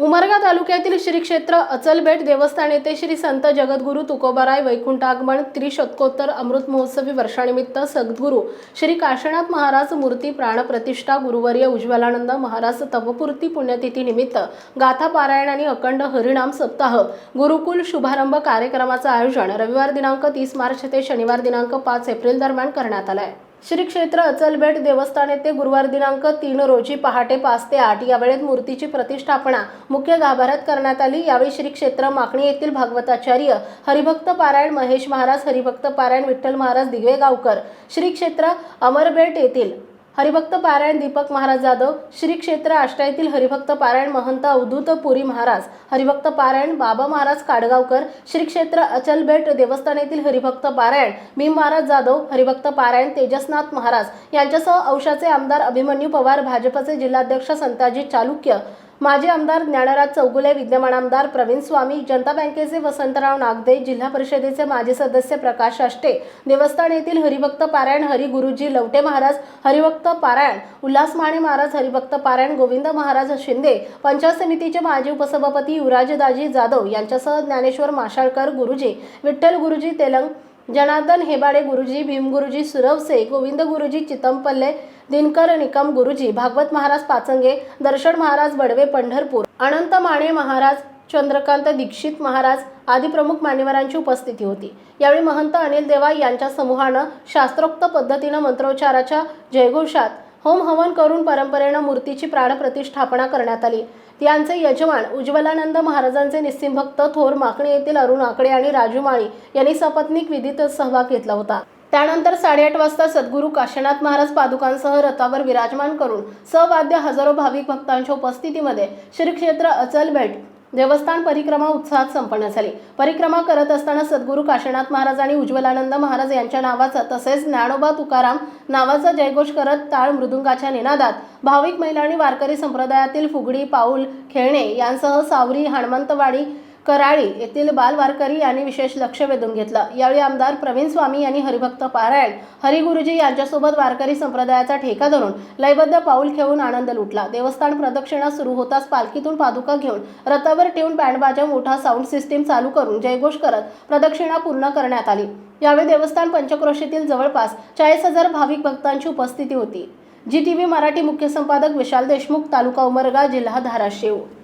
उमरगा तालुक्यातील श्री क्षेत्र अचलबेट देवस्थान येथे श्री संत जगद्गुरू तुकोबाराय वैकुंठागमन त्रिशतकोत्तर अमृत महोत्सवी वर्षानिमित्त सद्गुरू श्री काशीनाथ महाराज मूर्ती प्राणप्रतिष्ठा गुरुवर्य उज्ज्वलानंद महाराज तपपूर्ती पुण्यतिथीनिमित्त गाथापारायण गाथा पारायण आणि अखंड हरिणाम सप्ताह गुरुकुल शुभारंभ कार्यक्रमाचं आयोजन रविवार दिनांक तीस मार्च ते शनिवार दिनांक पाच एप्रिल दरम्यान करण्यात आलं आहे श्री क्षेत्र अचलबेट देवस्थान येथे गुरुवार दिनांक तीन रोजी पहाटे पाच ते आठ या वेळेत मूर्तीची प्रतिष्ठापना मुख्य गाभाऱ्यात करण्यात आली. यावेळी श्री क्षेत्र माकणी येथील भागवताचार्य हरिभक्त पारायण महेश महाराज हरिभक्त पारायण विठ्ठल महाराज दिवेगावकर श्री क्षेत्र अमरबेट येथील हरिभक्त पारायण दीपक महाराज जाधव श्री क्षेत्र आष्टा हरिभक्त पारायण महंत अवधूत पुरी महाराज हरिभक्त पारायण बाबा महाराज काडगावकर श्री क्षेत्र अचलबेट देवस्थान येथील हरिभक्त पारायण भीम महाराज जाधव हरिभक्त पारायण तेजसनाथ महाराज यांच्यासह औषाचे आमदार अभिमन्यू पवार भाजपचे जिल्हाध्यक्ष संताजी चालुक्य माजी आमदार ज्ञानराज चौगुले विद्यमान आमदार प्रवीण स्वामी जनता बँकेचे वसंतराव नागदे जिल्हा परिषदेचे माजी सदस्य प्रकाश आष्टे देवस्थान येथील हरिभक्त पारायण हरी गुरुजी लवटे महाराज हरिभक्त पारायण उल्हास माने महाराज हरिभक्त पारायण गोविंद महाराज शिंदे पंचायत समितीचे माजी उपसभापती युवराजदाजी जाधव यांच्यासह ज्ञानेश्वर माशाळकर गुरुजी विठ्ठल गुरुजी तेलंग जनार्दन हेबाडे गुरुजी भीम गुरुजी सुरवसे गोविंद गुरुजी चितमपल्ले दिनकर निकम गुरुजी भागवत महाराज पाचंगे दर्शन महाराज बडवे पंढरपूर अनंत माने महाराज चंद्रकांत दीक्षित महाराज आदी प्रमुख मान्यवरांची उपस्थिती होती. यावेळी महंत अनिल देवा यांच्या समूहानं शास्त्रोक्त पद्धतीनं मंत्रोच्चाराच्या जयघोषात होम हवन करून परंपरेनं मूर्तीची प्राणप्रतिष्ठापना करण्यात आली. यांचे यजमान उज्ज्वलानंद महाराजांचे निस्सिम भक्त थोर माकणे येथील अरुण आकडे आणि राजू माळी यांनी सपत्नीक विधीत सहभाग घेतला होता. त्यानंतर साडेआठ वाजता सद्गुरू काशीनाथ महाराज पादुकांसह रथावर विराजमान करून सवाद्य हजारो भाविक भक्तांच्या उपस्थितीमध्ये श्री क्षेत्र अचलबेट देवस्थान परिक्रमा उत्साहात संपन्न झाली. परिक्रमा करत असताना सद्गुरू काशीनाथ महाराज आणि उज्ज्वलानंद महाराज यांच्या नावाचा तसेच ज्ञानोबा तुकाराम नावाचा जयघोष करत टाळ मृदुंगाच्या निनादात भाविक महिला आणि वारकरी संप्रदायातील फुगडी पाऊल खेळणे यांसह सावरी हनुमंतवाडी कराळी येथील बालवारकरी यांनी विशेष लक्ष वेधून घेतलं. यावेळी आमदार प्रवीण स्वामी यांनी हरिभक्त पारायण हरिगुरुजी यांच्यासोबत वारकरी संप्रदायाचा ठेका धरून लयबद्ध पाऊल खेळून आनंद लुटला. देवस्थान प्रदक्षिणा सुरू होताच पालखीतून पादुका घेऊन रथावर ठेवून बँडबाजा मोठा साऊंड सिस्टीम चालू करून जयघोष करत प्रदक्षिणा पूर्ण करण्यात आली. यावेळी देवस्थान पंचक्रोशीतील जवळपास चाळीस हजार भाविक भक्तांची उपस्थिती होती. जी टी व्ही मराठी मुख्य संपादक विशाल देशमुख तालुका उमरगा जिल्हा धाराशिव.